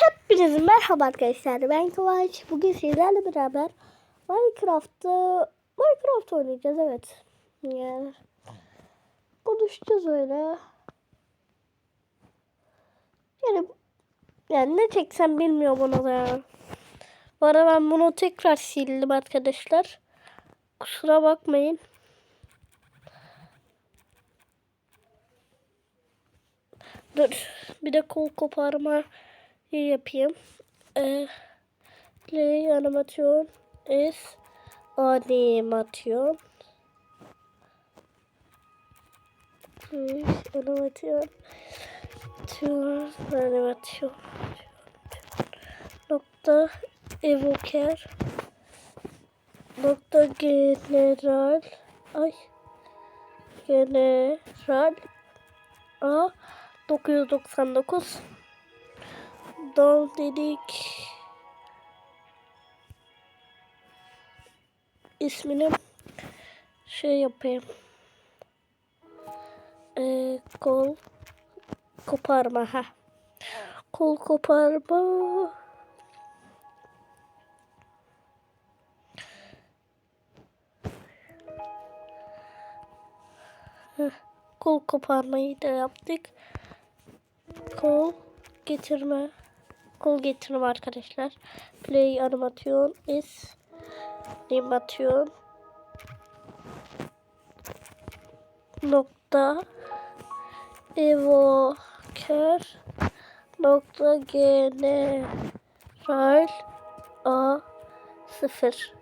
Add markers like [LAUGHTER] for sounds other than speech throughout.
Hepinize merhaba arkadaşlar. Ben Kıvanç. Bugün sizlerle beraber Minecraft'ta Minecraft oynayacağız evet. Yani konuşacağız öyle. Yani yani ne çeksem bilmiyorum ona da. Bu arada ben bunu tekrar sildim arkadaşlar. Kusura bakmayın. Dur. Bir de kol koparma yapayım. Ee, play animasyon is animasyon. Play animasyon. Tür animasyon. Nokta evoker. Nokta general. Ay. General. A 999 Don dedik. İsmini şey yapayım. Ee, kol koparma ha. Kol koparma. Kol koparmayı da yaptık. Kol getirme kol getirme arkadaşlar. Play animasyon is animasyon nokta evoker nokta general a sıfır.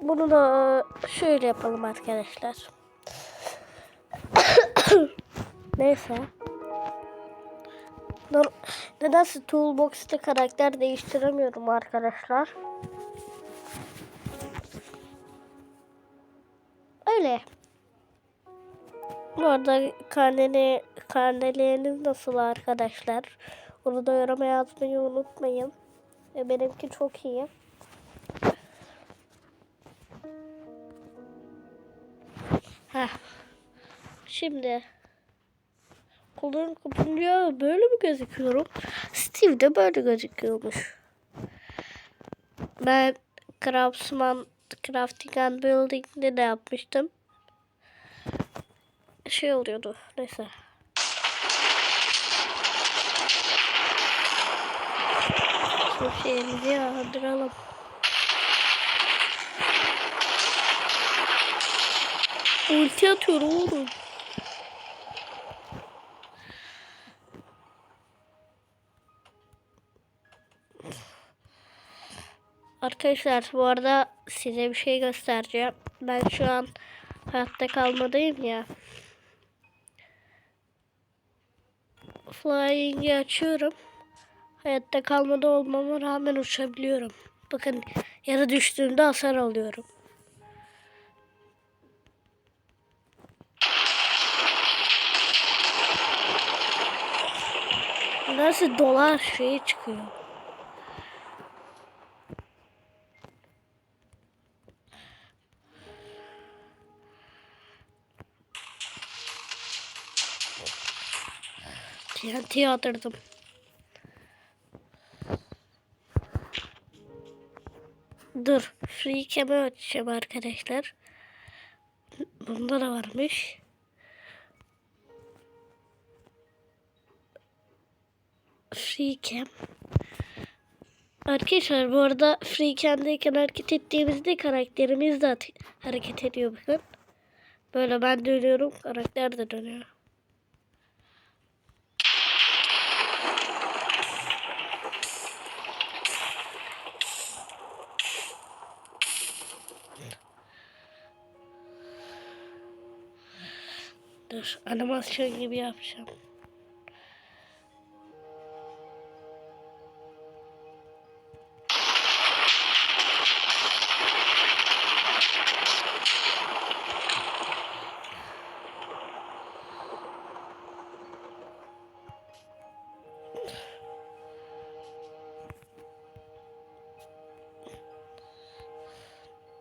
Bunu da şöyle yapalım arkadaşlar. [COUGHS] Neyse. Nedense Toolbox'ta karakter değiştiremiyorum arkadaşlar. Öyle. Bu arada karneni, karneleriniz nasıl arkadaşlar? Onu da yoruma yazmayı unutmayın. E, benimki çok iyi. Heh. Şimdi kollarım kapanıyor. Böyle mi gözüküyorum? Steve de böyle gözüküyormuş. Ben Craftsman Crafting and Building'de de yapmıştım. Şey oluyordu. Neyse. Şu şeyimizi yağdıralım. Ulti atıyorum oğlum. Arkadaşlar bu arada size bir şey göstereceğim. Ben şu an hayatta kalmadayım ya. Flying'i açıyorum. Hayatta kalmada olmama rağmen uçabiliyorum. Bakın yere düştüğümde hasar alıyorum. Nasıl dolar şeyi çıkıyor. TNT atırdım. Dur. Free cam'i açacağım arkadaşlar. Bunda da varmış. Free cam. Arkadaşlar bu arada free cam'deyken hareket ettiğimizde karakterimiz de hareket ediyor bakın. Böyle ben dönüyorum karakter de dönüyor. Dur animasyon gibi yapacağım.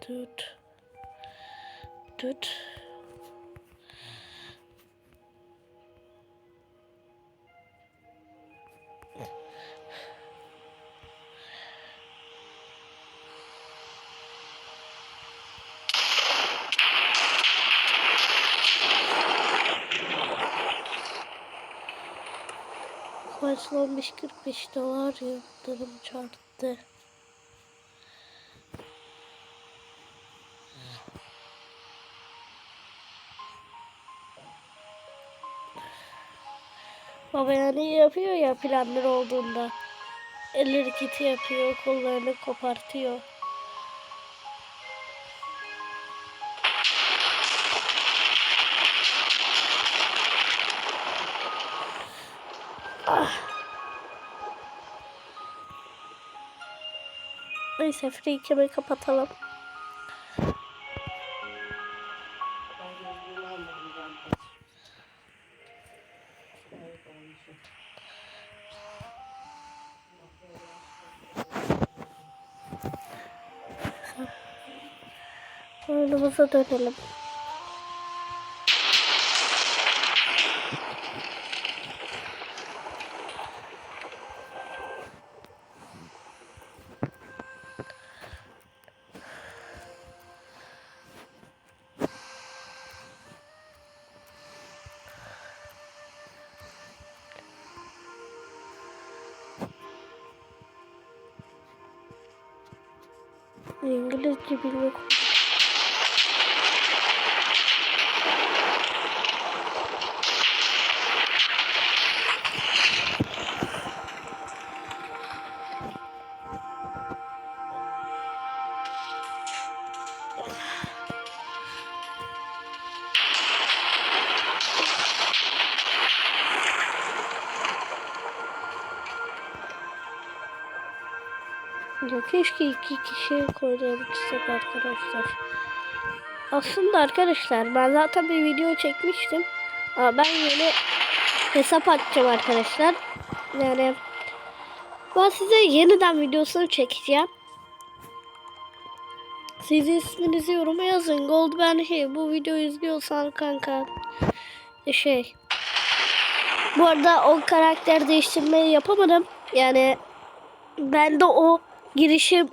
Tut. Tut. Başta 15.45 dolar yıldırım çarptı. Baba yani yapıyor ya planlar olduğunda. Eller hareketi yapıyor, kollarını kopartıyor. Neyse free cam'i kapatalım. Oyunumuza dönelim. İngilizce bilmek. Ya keşke iki kişi koyabilsek arkadaşlar. Aslında arkadaşlar ben zaten bir video çekmiştim. Ama ben yeni hesap açacağım arkadaşlar. Yani ben size yeniden videosunu çekeceğim. Siz isminizi yoruma yazın. Gold ben şey bu videoyu izliyorsan kanka şey. Bu arada o karakter değiştirmeyi yapamadım. Yani ben de o girişim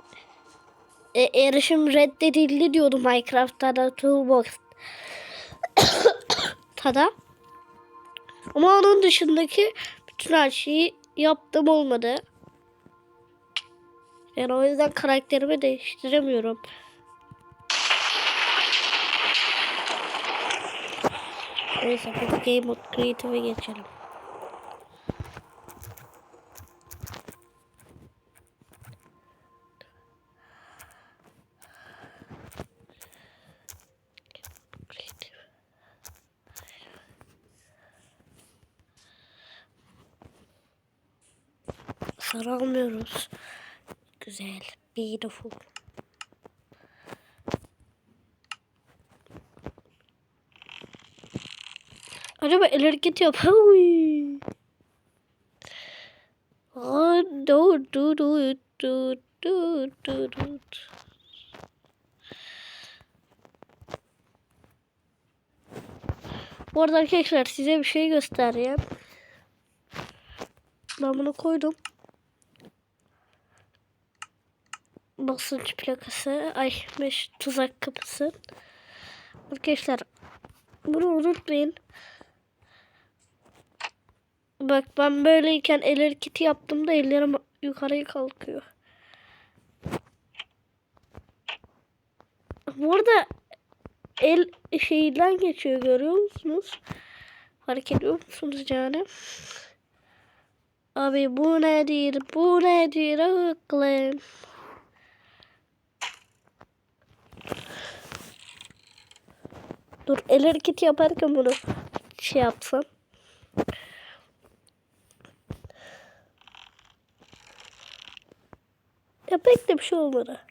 e, erişim reddedildi diyordu Minecraft'ta da Toolbox tada. [COUGHS] Ama onun dışındaki bütün her şeyi yaptım olmadı. Yani o yüzden karakterimi değiştiremiyorum. Neyse bu Game Mode Creative'e geçelim. Sarı almıyoruz. Güzel. Beautiful. Acaba el hareketi yap. Do do do do do do do. Bu arada arkadaşlar size bir şey göstereyim. Ben bunu koydum. Basınç plakası. Ay tuzak kapısı. Arkadaşlar bunu unutmayın. Bak ben böyleyken el hareketi yaptığımda ellerim yukarıya kalkıyor. Bu arada el şeyden geçiyor görüyor musunuz? Fark ediyor musunuz yani? Abi bu nedir? Bu nedir aklım? El hareketi yaparken bunu şey yapsam. Ya pek de bir şey olmadı.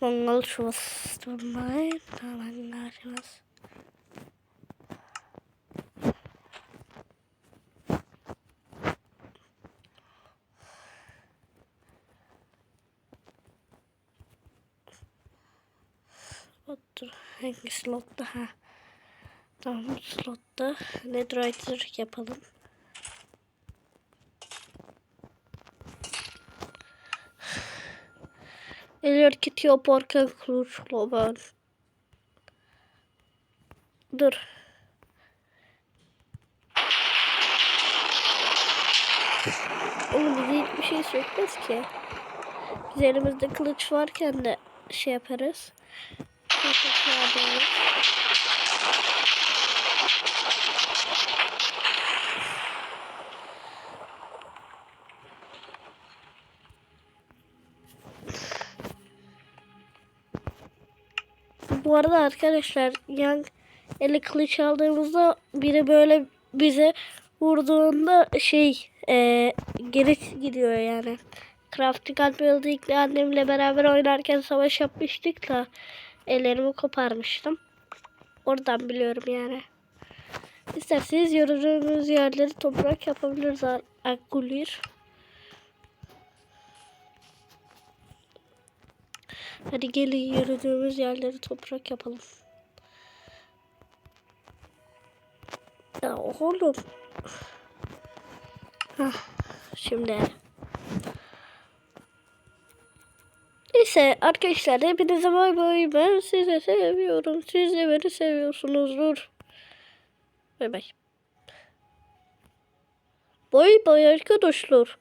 Mangal şuvası durmayın. Mangal şuvası. Dur hangi slotta? Ha. Tamam slotta. Red Rider yapalım. Eller kiti yaparken kılıçla ben. Dur. Oğlum bize hiçbir şey sökmez ki. Biz elimizde kılıç varken de şey yaparız. Kılıç yaparız. Bu arada arkadaşlar yan eli kılıç aldığımızda biri böyle bize vurduğunda şey e, geri gidiyor yani. Crafting and Building'le annemle beraber oynarken savaş yapmıştık da ellerimi koparmıştım. Oradan biliyorum yani. İsterseniz yürüdüğümüz yerleri toprak yapabiliriz Akgulir. Hadi gelin yürüdüğümüz yerleri toprak yapalım. Ya oğlum. Hah, şimdi. Neyse arkadaşlar hepinize bay bay. Ben sizi seviyorum. Siz de beni seviyorsunuzdur. Bay bay. Bay bay arkadaşlar.